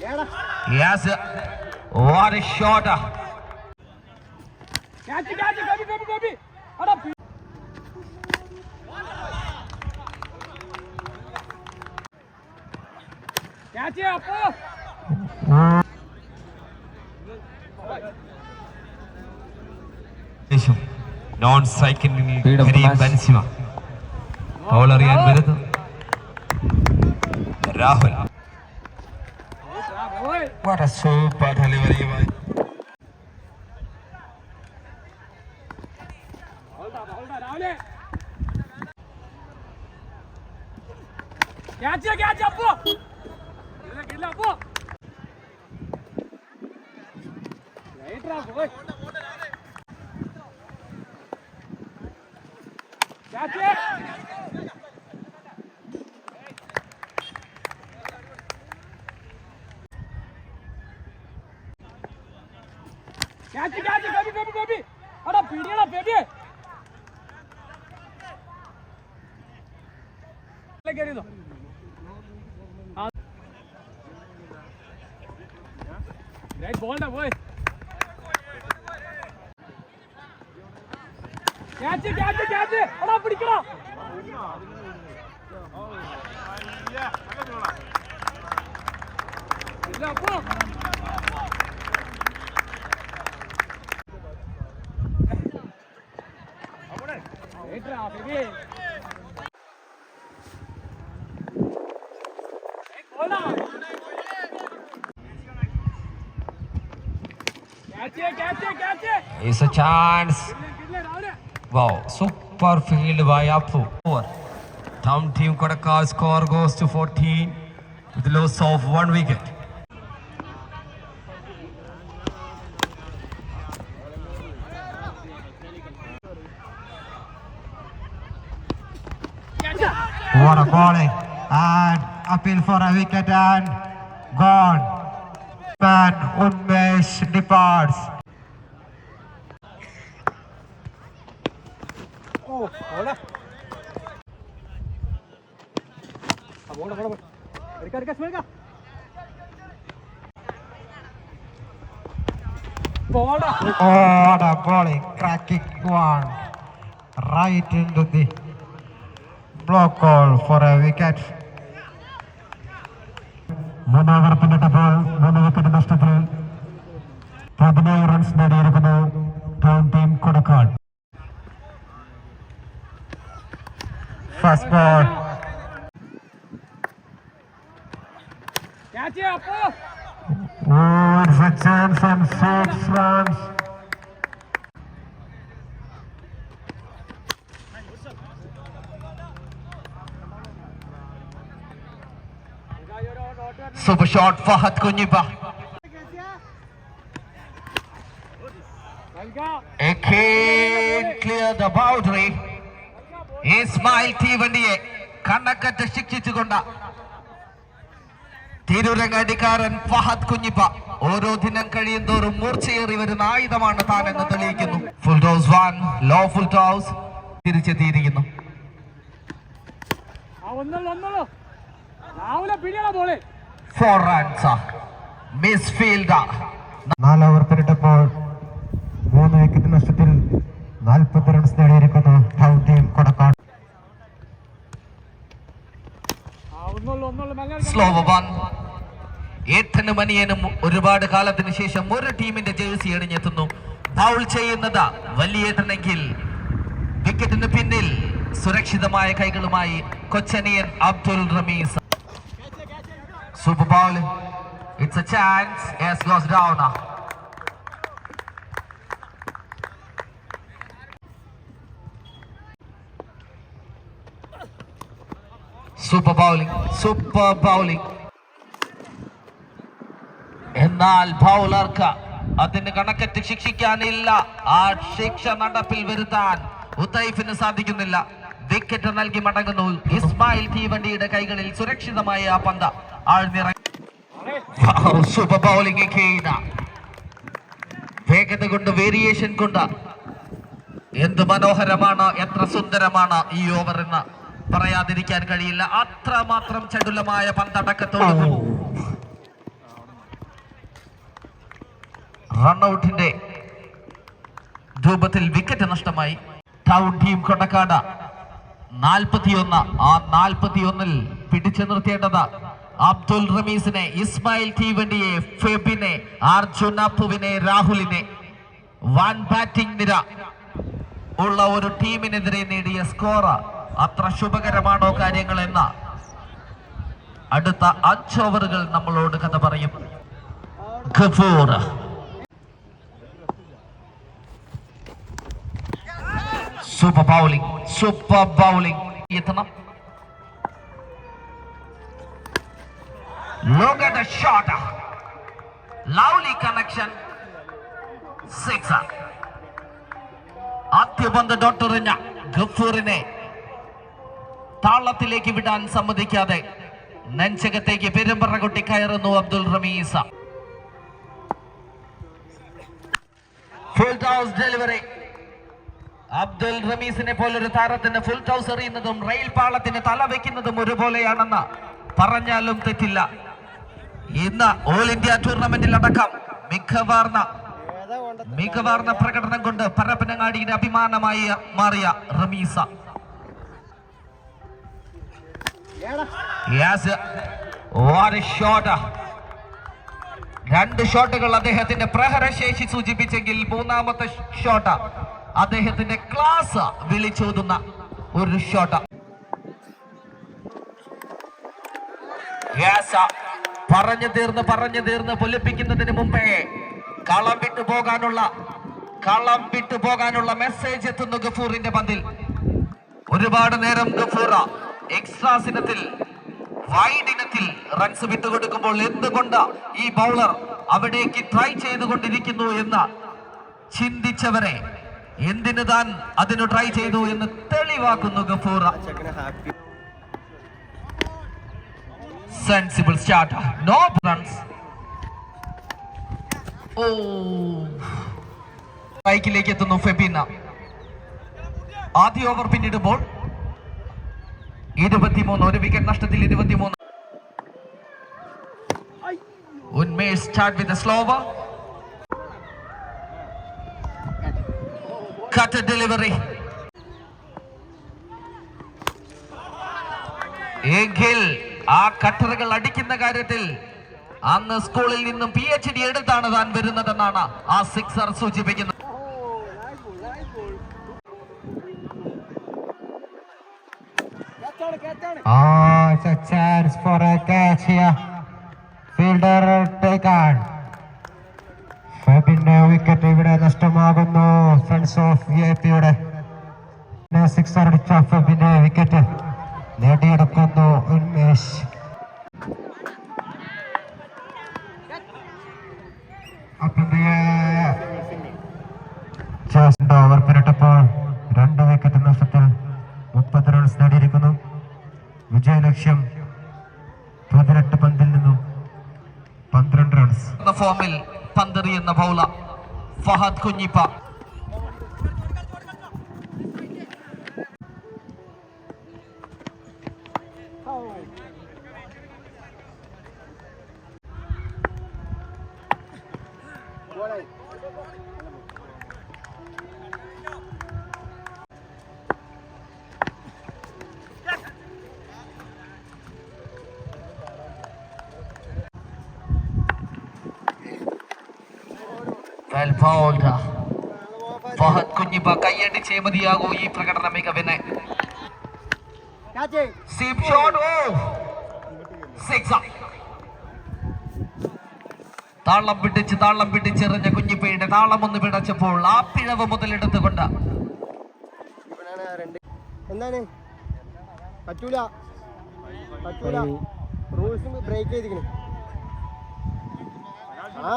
Yes. What a shot. Catch catch Gopi Gopi Gopi അടാ പി- catch അപ്പോ ശേഷം നോൺ pass. ബൻസിമ ബൗൾ അറിയാൻ വരുന്നു. Rahul. What a super delivery by. Catch catch Appu గిల్ల గిల్ల అప్పు right రా పోయ్ క్యాచ్ ક્યાંથી ક્યાંથી ગોપી ગોપી ગોપી અરે ભીડીના ભેટી એટલે કરી દો. રાઈટ બોલ ના બોય ક્યાંથી ક્યાંથી ક્યાંથી અરે પડીકડા Oh, yeah, I got you. It's a chance. Wow, super field by Apu. Thumb team got a car score goes to 14 with the loss of one wicket. What a volley. And appeal for a wicket and gone. Man Unmesh departs. Oh, hola. Bola, Oh, bowling cracking one. Right into the block call for a wicket. മൂന്ന് over പിന്നിട്ടപ്പോൾ മൂന്ന് wicket നഷ്ടത്തിൽ പതിനേഴ് runs നേടിയിരിക്കുന്നു town team Kodakkad first ball catch അപ്പോ Oh, it's a chance and six runs. Super shot Fahad Kunyiba. നൽകാം A keen clear the boundary. Ismail തീവണ്ടിയെ കണ്ണക്കറ്റ് ശിക്ഷിച്ചുകൊണ്ട്. തിരുരങ്ങടിക്കാരൻ ഫഹദ് കുഞ്ഞിപ്പ. ഓരോ ദിനം കഴിയും തോറും മൂർച്ചയേറി വരുന്ന ആയുധമാണ് താനെന്ന് തെളിയിക്കുന്നു. Full toss one low full toss തിരിച്ചെത്തിയിരിക്കുന്നു. ആ ഒന്നുള്ളൂ ഒന്നുള്ളൂ. രാവിലെ പിടിയടാ ball four runs misfield നാല് ഓവർ പിന്നിട്ടപ്പോൾ മൂന്ന് വിക്കറ്റ് നഷ്ടത്തിൽ നാൽപ്പത് runs നേടിയിരിക്കുന്നു town team Kodakkad. Slow one ഏട്ടനും അനിയനും ഒരുപാട് കാലത്തിന് ശേഷം ഒരു ടീമിന്റെ ജേഴ്സി അണിഞ്ഞെത്തുന്നു. ബൗൾ ചെയ്യുന്നത് വലിയേട്ടനെങ്കിൽ വിക്കറ്റിന് പിന്നിൽ സുരക്ഷിതമായ കൈകളുമായി Kochaniyan Abdul Ramees. Super Bowl. It's a chance as goes down super bowling super bowling എന്നാൽ ബൗളർക്ക് അതിന് കണക്കറ്റ് ശിക്ഷിക്കാനില്ല. ആ ശിക്ഷ നടപ്പിൽ വരുത്താൻ ഉത്തൈഫിന് സാധിക്കുന്നില്ല. വിക്കറ്റ് നൽകി മടങ്ങുന്നു. ഇസ്മായിൽ തീവണ്ടിയുടെ കൈകളിൽ സുരക്ഷിതമായ ആ പന്ത്. ആഴ്ന്നിറങ്ങി സൂപ്പർ ബൗളിംഗ് വേഗത കൊണ്ട് വേരിയേഷൻ കൊണ്ട്. എന്ത് മനോഹരമാണ് എത്ര സുന്ദരമാണ് ഈ ഓവർ എന്ന് പറയാതിരിക്കാൻ കഴിയില്ല. അത്ര മാത്രം ചടുലമായ പന്തടക്കത്തോട് റൺഔട്ടിന്റെ രൂപത്തിൽ വിക്കറ്റ് നഷ്ടമായി. Town team Kodakkad. നാൽപ്പത്തിയൊന്ന് ആ നാൽപ്പത്തിയൊന്നിൽ പിടിച്ചു നിർത്തേണ്ടത്. അബ്ദുൽ റമീസിനെ ഇസ്മായിൽ തീവണ്ടിയെ ഫെബിനെ അർജുൻ അപ്പുവിനെ രാഹുലിനെ വൺ ബാറ്റിംഗ് നിര ഉള്ള ഒരു ടീമിനെതിരെ നേടിയ സ്കോർ അത്ര ശുഭകരമാണോ കാര്യങ്ങൾ എന്ന അടുത്ത അഞ്ച് ഓവറുകൾ നമ്മളോട് കഥ പറയും. സൂപ്പർ ബൗളിംഗ് സൂപ്പർ ബൗളിംഗ് എത്തണം. Look at the shot. Lovely connection. Sixer. ആദ്യ പന്ത് ഗഫൂറിനെ താളത്തിലേക്ക് വിടാൻ സമ്മതിക്കാതെ നെഞ്ചകത്തേക്ക് പെരുമ്പറ കൊട്ടി കയറുന്നു Abdul Ramees full toss delivery Abdul റമീസിനെ പോലൊരു താരത്തിന്റെ ഫുൾ ടൗസ് എറിയുന്നതും റെയിൽ പാളത്തിന് തല വെക്കുന്നതും ഒരുപോലെയാണെന്ന് പറഞ്ഞാലും തെറ്റില്ല ഇന്ന് ഓൾ ഇന്ത്യ ടൂർണമെന്റിൽ അടക്കം മികവാർന്ന മികവാർന്ന പ്രകടനം കൊണ്ട് പരപ്പനങ്ങാടിയുടെ അഭിമാനമായി മാറിയ റമീസ. A രണ്ട് ഷോട്ടുകൾ അദ്ദേഹത്തിന്റെ പ്രഹരശേഷി സൂചിപ്പിച്ചെങ്കിൽ മൂന്നാമത്തെ ഷോട്ട് അദ്ദേഹത്തിന്റെ ക്ലാസ് വിളിച്ചോതുന്ന ഒരു ഷോട്ട് Yes. പറഞ്ഞു തീർന്ന് പറഞ്ഞു തീർന്ന് പൊലിപ്പിക്കുന്നതിന് മുമ്പേ കളം വിട്ടു പോകാനുള്ള കളം വിട്ടു പോകാനുള്ള മെസ്സേജ് എത്തുന്നു ഗഫൂറിന്റെ പന്തിൽ. ഒരുപാട് നേരം ഗഫൂറ എക്സ്ട്രാ ഇനത്തിൽ വൈഡ് ഇനത്തിൽ റൺസ് വിട്ടുകൊടുക്കുമ്പോൾ എന്തുകൊണ്ട് ഈ ബൗളർ അവിടേക്ക് ട്രൈ ചെയ്തുകൊണ്ടിരിക്കുന്നു എന്ന് ചിന്തിച്ചവരെ എന്തിനു താൻ അതിനു ട്രൈ ചെയ്തു എന്ന് തെളിവാക്കുന്നു Gafoor. Sensible start no runs ഓ സ്ട്രൈക്കിലേക്ക് എത്തുന്നു ഫെബീന. ആദ്യ ഓവർ പിന്നിടുമ്പോൾ ഇരുപത്തിമൂന്ന് ഒരു വിക്കറ്റ് നഷ്ടത്തിൽ ഇരുപത്തിമൂന്ന്. Unmesh start with slower cut delivery എങ്കിൽ ആ കട്ടറുകൾ അടിക്കുന്ന കാര്യത്തിൽ അന്ന് സ്കൂളിൽ നിന്നും പി എച്ച് ഡി എടുത്താണ് താൻ വരുന്നതെന്നാണ് ആ സിക്സർ സൂചിപ്പിക്കുന്നത്. Oh, it's a chance for a catch here. Fielder taken. ഫെബിന്റെ വിക്കറ്റ് ഇവിടെ നഷ്ടമാകുന്നു. ഫ്രണ്ട്സ് ഓഫ് വി ഐ പിയുടെ സിക്സർ അടിച്ച. ഫെബിന്റെ വിക്കറ്റ് നേടിയെടുക്കുന്നു ഉന്മേഷ് ഓവർ പിന്നിട്ടപ്പോൾ രണ്ട് വിക്കറ്റ് നഷ്ടത്തിൽ മുപ്പത് റൺസ് നേടിയിരിക്കുന്നു. വിജയലക്ഷ്യം പതിനെട്ട് പന്തിൽ നിന്നും പന്ത്രണ്ട് റൺസ് ഫോമിൽ പന്തെറിയുന്ന ബൗള ഫഹദ് കുഞ്ഞിപ്പ. ഫഹദ് കുഞ്ഞിപ്പ കൈയടിച്ചേ മതിയാകൂ ഈ പ്രകടന മികവിനെ സീപ് ഷോട്ട് ഓ സിക്സ് താളം പിടിച്ച് താളം പിടിച്ചെറിഞ്ഞ കുഞ്ഞിപ്പയുടെ താളം ഒന്ന് പിടച്ചപ്പോൾ ആ പിഴവ് മുതലെടുത്തുകൊണ്ട് എന്താണ്? പറ്റൂല. പറ്റൂല. റൂൾസ് ബ്രേക്ക് ആ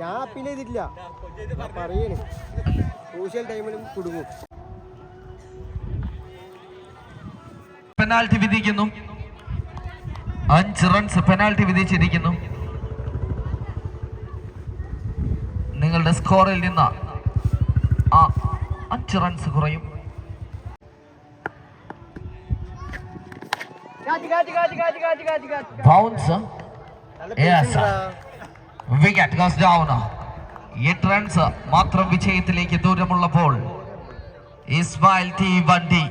ഞാൻ അപ്പീൽ ചെയ്തിട്ടില്ല. ഞാൻ ക്രൂഷ്യൽ ടൈമിലും കുടുങ്ങും. പെനാൽറ്റി വിധിക്കുന്നു. അഞ്ച് റൺസ് പെനാൽറ്റി വിധിച്ചിരിക്കുന്നു. നിങ്ങളുടെ സ്കോറിൽ നിന്ന് ആ അഞ്ച് റൺസ് കുറയും. ബൗൺസ്. വിക്കറ്റ് ഗോസ് ഡൗൺ എട്ട് റൺസ് മാത്രം വിജയത്തിലേക്ക് ദൂരമുള്ളപ്പോൾ ഇസ്മായിൽ തീ വണ്ടി.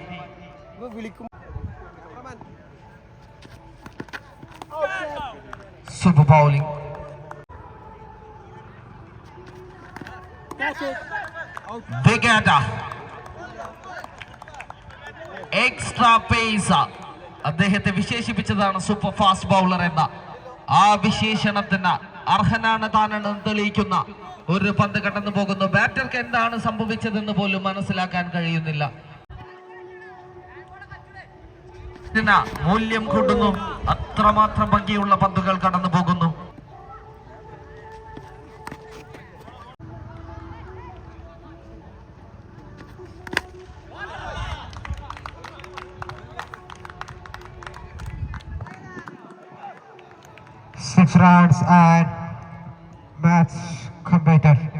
Super bowling wicket extra pace അദ്ദേഹത്തെ വിശേഷിപ്പിച്ചതാണ് സൂപ്പർ ഫാസ്റ്റ് ബൗളർ എന്ന. ആ വിശേഷണത്തിന് അർഹനാണ് താനെന്ന് തെളിയിക്കുന്ന ഒരു പന്ത് കടന്നു പോകുന്നു. ബാറ്റർക്ക് എന്താണ് സംഭവിച്ചതെന്ന് പോലും മനസ്സിലാക്കാൻ കഴിയുന്നില്ല. മൂല്യം കൂട്ടുന്നു അത്രമാത്രം ഭംഗിയുള്ള പന്തുകൾ കടന്നു പോകുന്നു. graphics cards and math computer.